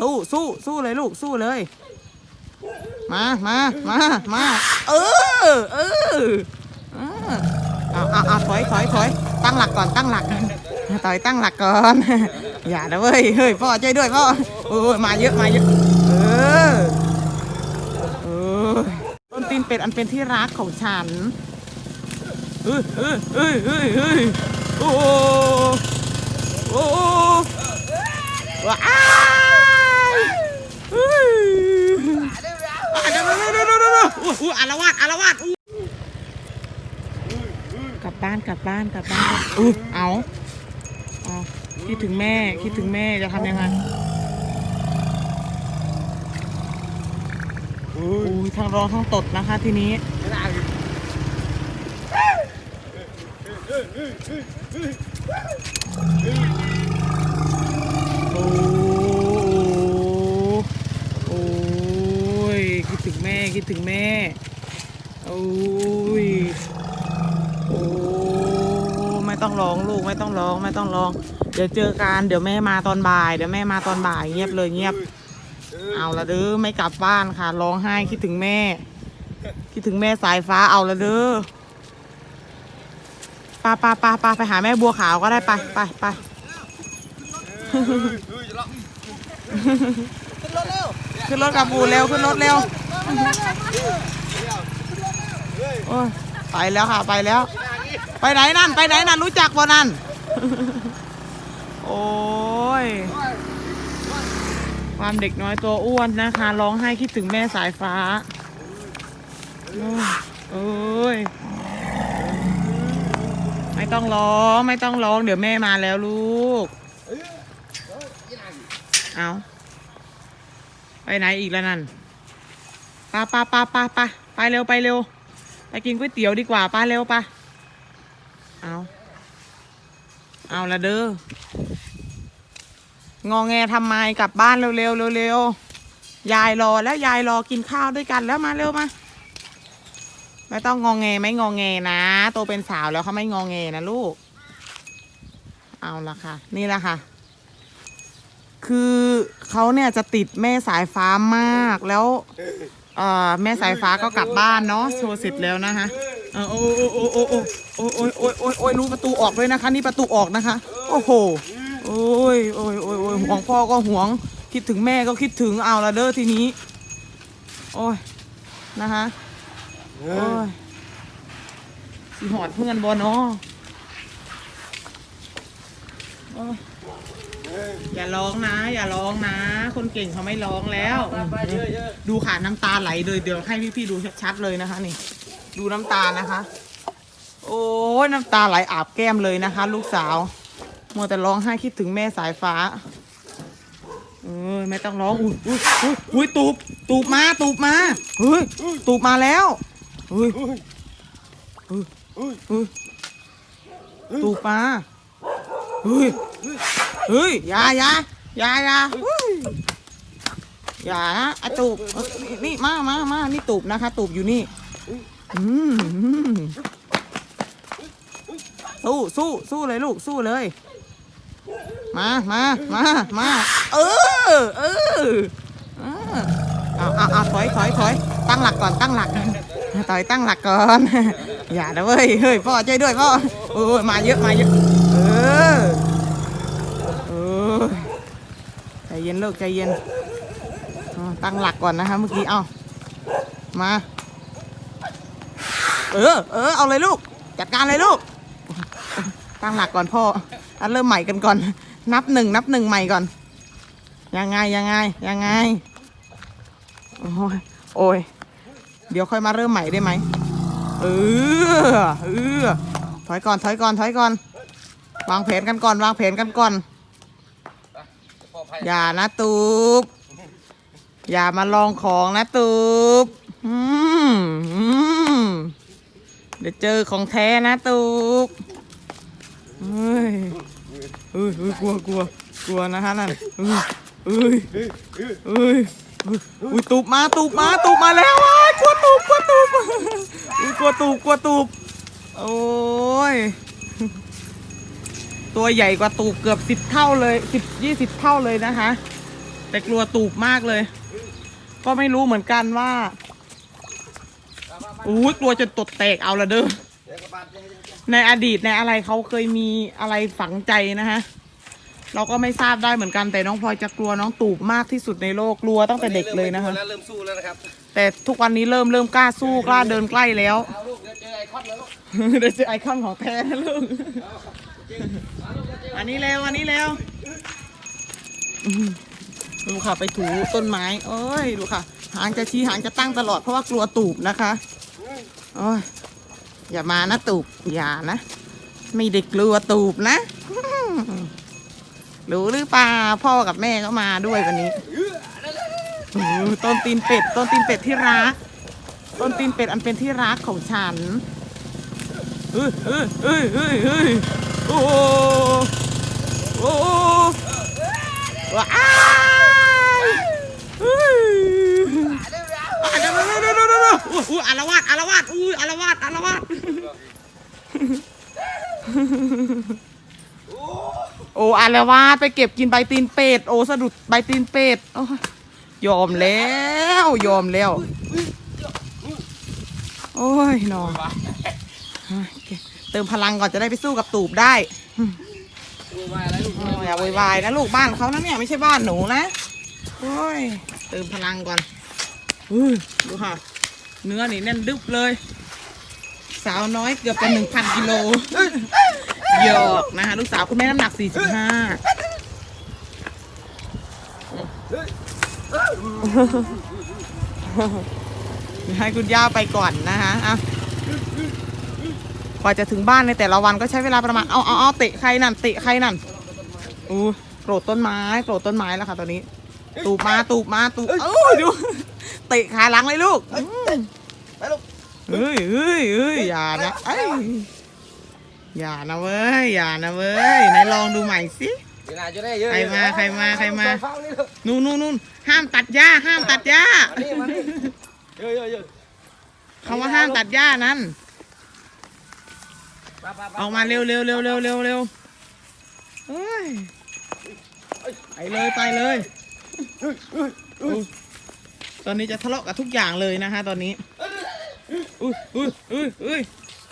สู้สู้สู้เลยลูกสู้เลย มามามามาเออเออเอาเอาเอาถอยถอยถอยตั้งหลักก่อนตั้งหลักถอยตั้งหลักก่อน อย่านะเว้ยเฮ้ยพ่อช่วยด้วยพ่อโอ้ยมาเยอะมาเยอะเออเออต้นตีนเป็ดอันเป็นที่รักของฉันเอ้ยเอ้ยเอ้ยเอ้ยเอ้ยโอ้โหโอ้โหว้า เดี๋ยวเดี๋ยวเดี๋ยวเดี๋ยวเดี๋ยวอู้อารวาสอารวาสอู้กลับบ้านกลับบ้านกลับบ้านอู้เอาเอาคิดถึงแม่คิดถึงแม่จะทำยังไงอู้ทั้งร้องทั้งตดนะคะทีนี้โอ้ คิดถึงแม่ โอ้ย โอ้ ไม่ต้องร้องลูกไม่ต้องร้องไม่ต้องร้อง เดี๋ยวเจอกันเดี๋ยวแม่มาตอนบ่าย เดี๋ยวแม่มาตอนบ่ายเงียบเลยเงียบ เอาละเด้อไม่กลับบ้านค่ะ ร้องไห้คิดถึงแม่ คิดถึงแม่สายฟ้าเอาละเด้อปาปาปาปาไปหาแม่บัวขาวก็ได้ไปไปไป ขึ้นรถกับบูเร็วขึ้นรถเร็วโอ้ยไปแล้วค่ะไปแล้ว ไปไหนนั่นไปไหนนั่นรู้จักบ่นั่นโอ้ยความเด็กน้อยตัวอ้วนนะคะร้องไห้คิดถึงแม่สายฟ้าโอ้ยโอ้ยไม่ต้องร้องไม่ต้องร้องเดี๋ยวแม่มาแล้วลูกเอา ไปไหนอีกแล้วนั่นปาปาปาปาปาไปเร็วไปเร็ว ไปกินก๋วยเตี๋ยวดีกว่าปาเร็วปะเอาเอาละเด้องอแงทำไมกลับบ้านเร็วเร็วเร็วเร็วยายรอแล้วยายรอกินข้าวด้วยกันแล้วมาเร็วมาไม่ต้องงอแงไม่งอแงนะโตเป็นสาวแล้วเขาไม่งอแงนะลูก เอาละค่ะ นี่แหละค่ะ คือเขาเนี่ยจะติดแม่สายฟ้ามากแล้วเอ่อแม่สายฟ้าก็กลับบ้านเนาะโชว์เสร็จแล้วนะคะเออโอ้โอ้โอ้โอ้โอ้โอ้โอ้โอ้โอ้โอ้ยรู้ประตูออกด้วยนะคะ นี่ประตูออกนะคะ โอ้โหโอ้ยโอ้ยโอ้ยโอ้ยห่วงพ่อก็ห่วง คิดถึงแม่ก็คิดถึงเอาละเด้อทีนี้ โอ้ยนะคะโอ้ยสีหอดเพื่อนบอเนาะ อ้ยอย่าร้องนะ อย่าร้องนะ คนเก่งเขาไม่ร้องแล้ว ดูค่ะน้ำตาไหลเลยเดี๋ยวให้พี่ๆดูชัดๆเลยนะคะนี่ ดูน้ำตานะคะ โอ้ยน้ำตาไหลอาบแก้มเลยนะคะ ลูกสาวมัวแต่ร้องไห้คิดถึงแม่สายฟ้าเออไม่ต้องร้องอุ้ยอุ้ยอุ้ยอุ้ยตูบตูบมาตูบมาเฮ้ยตูบมาแล้วเฮ้ยเฮ้ยเฮ้ยตูบมาเฮ้ย เฮ้ยอย่าอย่าอย่าอย่าเฮ้ยอย่านะไอะตูบนี่มามามานี่ตูบนะคะ ตูบอยู่นี่อืมสู้สู้สู้เลยลูกสู้เลย มามามามาเออเออเออเอาเอาเอาถอยถอยถอยตั้งหลักก่อนตั้งหลักถอยตั้งหลักก่อน อย่านะเว้ยเฮ้ยพ่อช่วยด้วยพ่อโอ้ยมาเยอะมาเยอะเอออใจ เย็นลูกใจเย็นตั้งหลักก่อนนะคะเมื่อกี้เอามา เออเออเอาเลยลูก จัดการเลยลูก ตั้งหลักก่อนพ่อเริ่มใหม่กันก่อน นับหนึ่งนับหนึ่งใหม่ก่อน ยังไงยังไงยังไง โอ้ยโอ้ยเดี๋ยวค่อยมาเริ่มใหม่ได้ไหมเออเออถอยก่อนถอยก่อนถอยก่อน วางแผนกันก่อน วางแผนกันก่อน อย่านะตูบอย่ามาลองของนะตูบอืมอืมเดี๋ยวเจอของแท้นะตูบเฮ้ยเฮ้ยเฮ้ยกลัวกลัวกลัวนะฮะนั่นเฮ้ยเฮ้ยเฮ้ยเฮ้ยอุ้ยตูบมาตูบมาตูบมาแล้วว้ายกลัวตูบกลัวตูบอุ้ยกลัวตูบกลัวตูบโอ้ย ตัวใหญ่กว่าตูบเกือบสิบเท่าเลยสิบยี่สิบเท่าเลยนะคะ แต่กลัวตูบมากเลย ก็ไม่รู้เหมือนกันว่าอู้ยกลัวจนตดแตกเอาละเด้อเดี๋ยวกระบาดเดี๋ยวเดี๋ยวเดี๋ยวในอดีตในอะไรเขาเคยมีอะไรฝังใจนะฮะเราก็ไม่ทราบได้เหมือนกันแต่น้องพลอยจะกลัวน้องตูบมากที่สุดในโลกกลัวตั้งแต่เด็กเลยนะคะเริ่มไม่กลัวแล้วเริ่มสู้แล้วนะครับ แต่ทุกวันนี้เริ่มเริ่มกล้าสู้กล้าเดินใกล้แล้วเอาลูกเดี๋ยวเจอไอคอนแล้วลูกเดี๋ยวเจอไอคอนของแท้นะลูก อันนี้เร็ว อันนี้เร็วดูค่ะไปถูต้นไม้โอ้ยดูค่ะ หางจะชี้หางจะตั้งตลอดเพราะว่ากลัวตูบนะคะโอ้ยอย่ามานะตูบอย่านะไม่ได้กลัวตูบนะรู้หรือเปล่าพ่อกับแม่ก็มาด้วยวันนี้ต้นตีนเป็ด ต้นตีนเป็ดที่รัก ต้นตีนเป็ดอันเป็นที่รักของฉันเฮ้ยเฮ้ยเฮ้ยเฮ้ยเฮ้ยโอ้ โอ้ว้ายเฮ้ยอะเดี๋ยวเดี๋ยวเดี๋ยวเดี๋ยวเดี๋ยวอู้อู้อารวาสอารวาสอู้อารวาสอารวาสโอ้อารวาสไปเก็บกินใบตีนเป็ด โอ้สะดุดใบตีนเป็ดยอมแล้ว ยอมแล้ว โอ้ยนอนเติมพลังก่อนจะได้ไปสู้กับตูบได้มาอะไรลูก อ๋ออย่าโวยวายนะลูกบ้านเขานะเนี่ยไม่ใช่บ้านหนูนะโอ้ยเติมพลังก่อนอุ้ยดูค่ะ เนื้อนี่แน่นดึบเลย สาวน้อยเกือบจะหนึ่งพันกิโลหยอกนะคะลูกสาวคุณแม่น้ำหนักสี่สิบห้าให้คุณย่าไปก่อนนะคะอะกว่าจะถึงบ้านในแต่ละวันก็ใช้เวลาประมาณ เอาเอาเอาเตะใครนั่นเตะใครนั่น อู้โกรธต้นไม้โกรธต้นไม้แล้วค่ะตอนนี้ ตูบมาตูบมาตูบเอ้ยดูเตะขาหลังเลยลูกอืมไปลูกเฮ้ยเฮ้ยเฮ้ยอย่านะเอ้ยอย่านะเว้ยอย่านะเว้ยไหนลองดูใหม่สิเดี๋ยวนาจะได้เยอะใครมาใครมาใครมาเฝ้นี่ลูกนู่นนู่นนู่นห้ามตัดหญ้าห้ามตัดหญ้ามานี่มานี่เยอะเยอะเยอะคำว่าห้ามตัดหญ้านั้นไปไปไปออกมาเร็วเร็วเร็วเร็วเร็วเร็วเฮ้ย ไปเลยไปเลยตอนนี้จะทะเลาะกับทุกอย่างเลยนะคะตอนนี้อุ้ยอุ้ยอุ้ยอุ้ย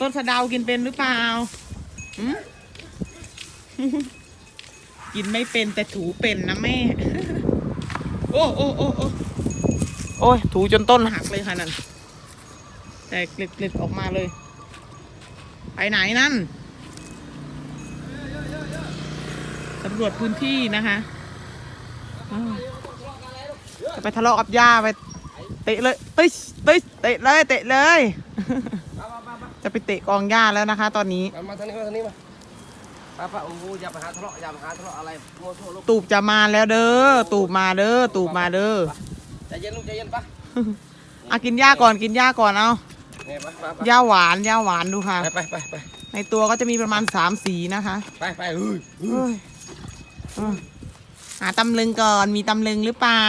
ต้นสะเดากินเป็นหรือเปล่าหืมกินไม่เป็นแต่ถูเป็นนะแม่ โอ้โอ้โอ้โอ้โอ้ยถูจนต้นหักเลยค่ะนั่นแต่เกล็ดๆออกมาเลย ไปไหนนั่นสำรวจพื้นที่นะคะ ไปทะเลาะกับย่าไปเตะเลยเตะเตะเตะเลยเตะเลย จะไปเตะกองหญ้าแล้วนะคะ ตอนนี้ มามาทางนี้มาทางนี้มาป้าป้าโอ้โหอย่ามาหาทะเลาะอย่ามาหาทะเลาะอะไรมัวทั่วลูกตูบจะมาแล้วเด้อ ตูบมาเด้อ ตูบมาเด้อ ใจเย็นลูกใจเย็นปะเอากินหญ้าก่อนกินหญ้าก่อนเอาเนี่ยปะปะหญ้าหวานหญ้าหวานดูค่ะ ไปไปไปไปในตัวก็จะมีประมาณสามสีนะคะ ไปไปเฮ้ยเฮ้ยเออ หาตำลึงก่อนมีตำลึงหรือเปล่า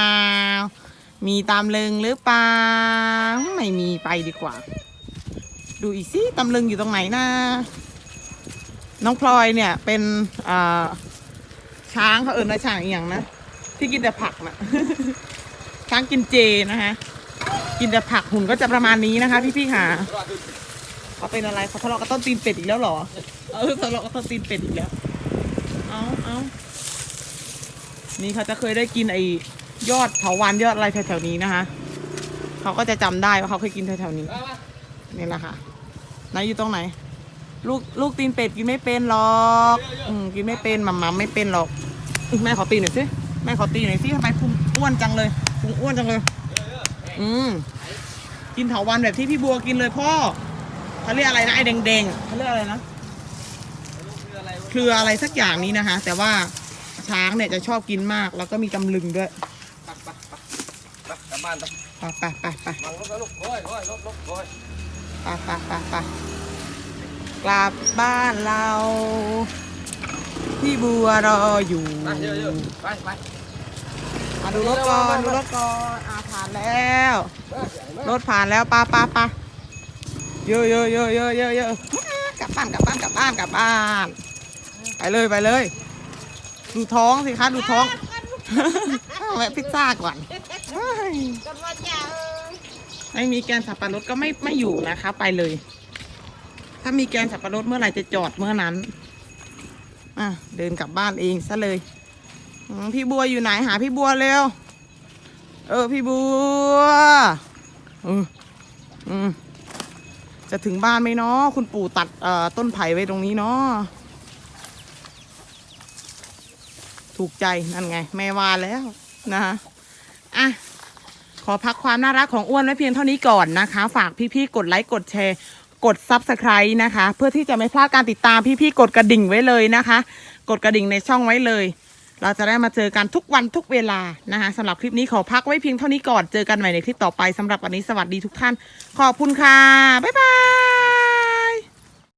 มีตำลึงหรือเปล่าไม่มีไปดีกว่า ดูอีกสิตำลึงอยู่ตรงไหนนะน้องพลอยเนี่ยเป็นอ่าช้างเขาเอิญว่าช้างอีหยังนะที่กินแต่ผักนะช้างกินเจนะคะกินแต่ผักหุ่นก็จะประมาณนี้นะคะพี่ๆค่ะเขาเป็นอะไรเขาทะเลาะกับต้นตีนเป็ดอีกแล้วเหรอเออทะเลาะกับต้นตีนเป็ดอีกแล้วเอาเอา นี่เขาจะเคยได้กินไอ้ยอดเถาวันยอดอะไรแถวๆนี้นะคะเขาก็จะจำได้ว่าเขาเคยกินแถวๆนี้นี่แหละค่ะไหนอยู่ตรงไหน ลูกลูกตีนเป็ดกินไม่เป็นหรอกอืมกินไม่เป็นหมัมมัมไม่เป็นหรอกแม่ขอตีหน่อยสิแม่ขอตีหน่อยสิทำไมพุงอ้วนจังเลยพุงอ้วนจังเลย อืมกินเถาวันแบบที่พี่บัวกินเลยพ่อเขาเรียกอะไรนะไอ้แดงๆเขาเรียกอะไรนะคืออะไรวะเครืออะไรสักอย่างนี้นะคะแต่ว่า ช้างเนี่ยจะชอบกินมาก แล้วก็มีตำลึงด้วยไปไปไปไปกลับบ้านไปไปไปไปไปวางรถแล้วลูกโอ้ยโอ้ยรถรถโอ้ยไปไปไปไปกลับบ้านเราพี่บัวรออยู่ไปเยอะเยอะไปไปมาดูรถก่อนดูรถก่อนอ่าผ่านแล้วรถถผ่านแล้วป้าป้าป้าเยอะเยอะเยอะเยอะเยอะเยอะกลับบ้านกลับบ้านกลับบ้านกลับบ้าน ไปเลยไปเลย ดูท้องสิคะดูท้องแวะพิซซ่าก่อนเฮ้ยก็ว่าจะเออไม่มีแกนสับปะรดก็ไม่ไม่อยู่นะคะ ไปเลย ถ้ามีแกนสับปะรดเมื่อไหร่จะจอดเมื่อนั้น อะเดินกลับบ้านเองซะเลยอืมพี่บัวอยู่ไหนหาพี่บัวเร็ว เออพี่บัวอืมอืมจะถึงบ้านไหมเนาะคุณปู่ตัดเอ่อต้นไผ่ไว้ตรงนี้เนาะ ถูกใจนั่นไง แม่ว่าแล้วนะคะอะขอพักความน่ารักของอ้วนไว้เพียงเท่านี้ก่อนนะคะ ฝากพี่ๆกดไลค์กดแชร์ กด Subscribe นะคะ เพื่อที่จะไม่พลาดการติดตามพี่ๆกดกระดิ่งไว้เลยนะคะ กดกระดิ่งในช่องไว้เลย เราจะได้มาเจอกันทุกวันทุกเวลานะคะสำหรับคลิปนี้ขอพักไว้เพียงเท่านี้ก่อนเจอกันใหม่ในคลิปต่อไปสำหรับวันนี้สวัสดีทุกท่าน ขอบคุณค่ะบ๊ายบาย